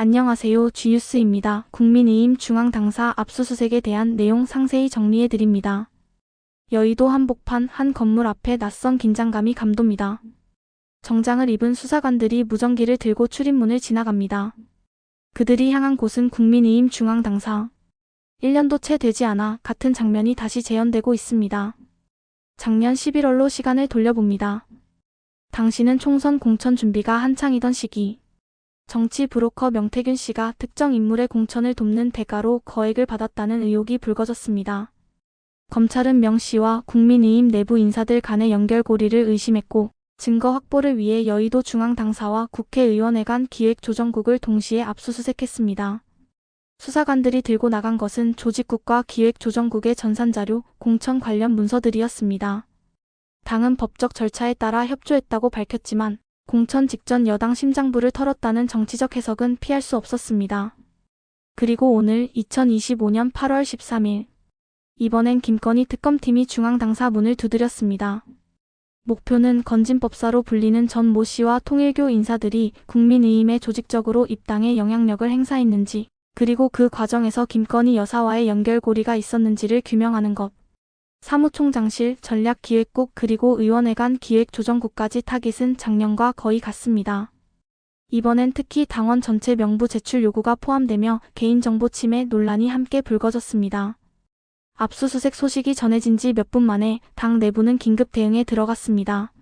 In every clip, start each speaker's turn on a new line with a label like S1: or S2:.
S1: 안녕하세요. 쥐유스입니다. 국민의힘 중앙당사 압수수색에 대한 내용 상세히 정리해드립니다. 여의도 한복판 한 건물 앞에 낯선 긴장감이 감돕니다. 정장을 입은 수사관들이 무전기를 들고 출입문을 지나갑니다. 그들이 향한 곳은 국민의힘 중앙당사. 1년도 채 되지 않아 같은 장면이 다시 재현되고 있습니다. 작년 11월로 시간을 돌려봅니다. 당시는 총선 공천 준비가 한창이던 시기. 정치 브로커 명태균 씨가 특정 인물의 공천을 돕는 대가로 거액을 받았다는 의혹이 불거졌습니다. 검찰은 명 씨와 국민의힘 내부 인사들 간의 연결고리를 의심했고 증거 확보를 위해 여의도 중앙 당사와 국회의원회 간 기획조정국을 동시에 압수수색했습니다. 수사관들이 들고 나간 것은 조직국과 기획조정국의 전산자료, 공천 관련 문서들이었습니다. 당은 법적 절차에 따라 협조했다고 밝혔지만 공천 직전 여당 심장부를 털었다는 정치적 해석은 피할 수 없었습니다. 그리고 오늘 2025년 8월 13일 이번엔 김건희 특검팀이 중앙당사 문을 두드렸습니다. 목표는 건진법사로 불리는 전 모 씨와 통일교 인사들이 국민의힘에 조직적으로 입당에 영향력을 행사했는지 그리고 그 과정에서 김건희 여사와의 연결고리가 있었는지를 규명하는 것. 사무총장실, 전략기획국 그리고 의원회 간 기획조정국까지 타깃은 작년과 거의 같습니다. 이번엔 특히 당원 전체 명부 제출 요구가 포함되며 개인정보 침해 논란이 함께 불거졌습니다. 압수수색 소식이 전해진 지 몇 분 만에 당 내부는 긴급 대응에 들어갔습니다.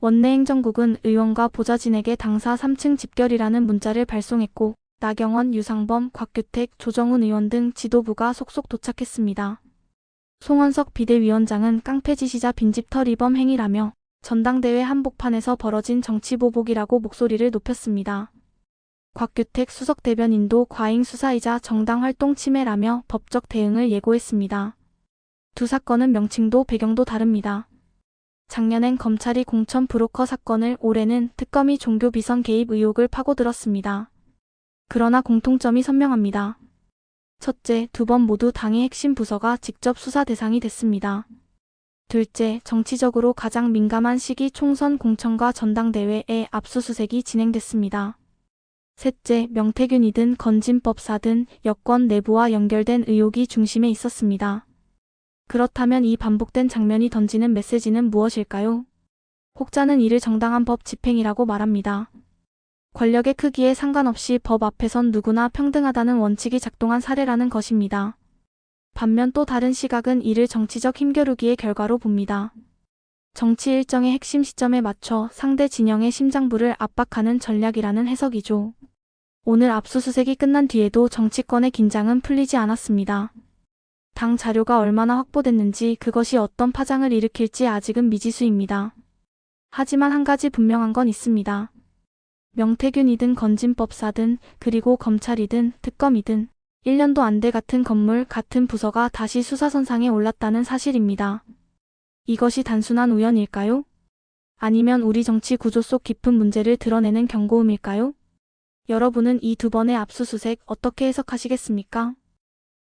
S1: 원내행정국은 의원과 보좌진에게 당사 3층 집결이라는 문자를 발송했고 나경원, 유상범, 곽규택, 조정훈 의원 등 지도부가 속속 도착했습니다. 송원석 비대위원장은 깡패 지시자 빈집털이범 행위라며 전당대회 한복판에서 벌어진 정치보복이라고 목소리를 높였습니다. 곽규택 수석 대변인도 과잉 수사이자 정당 활동 침해라며 법적 대응을 예고했습니다. 두 사건은 명칭도 배경도 다릅니다. 작년엔 검찰이 공천 브로커 사건을 올해는 특검이 종교 비선 개입 의혹을 파고들었습니다. 그러나 공통점이 선명합니다. 첫째, 두 번 모두 당의 핵심 부서가 직접 수사 대상이 됐습니다. 둘째, 정치적으로 가장 민감한 시기 총선 공천과 전당대회의 압수수색이 진행됐습니다. 셋째, 명태균이든 건진법사든 여권 내부와 연결된 의혹이 중심에 있었습니다. 그렇다면 이 반복된 장면이 던지는 메시지는 무엇일까요? 혹자는 이를 정당한 법 집행이라고 말합니다. 권력의 크기에 상관없이 법 앞에선 누구나 평등하다는 원칙이 작동한 사례라는 것입니다. 반면 또 다른 시각은 이를 정치적 힘겨루기의 결과로 봅니다. 정치 일정의 핵심 시점에 맞춰 상대 진영의 심장부를 압박하는 전략이라는 해석이죠. 오늘 압수수색이 끝난 뒤에도 정치권의 긴장은 풀리지 않았습니다. 당 자료가 얼마나 확보됐는지 그것이 어떤 파장을 일으킬지 아직은 미지수입니다. 하지만 한 가지 분명한 건 있습니다. 명태균이든 건진법사든 그리고 검찰이든 특검이든 1년도 안 돼 같은 건물 같은 부서가 다시 수사선상에 올랐다는 사실입니다. 이것이 단순한 우연일까요? 아니면 우리 정치 구조 속 깊은 문제를 드러내는 경고음일까요? 여러분은 이 두 번의 압수수색 어떻게 해석하시겠습니까?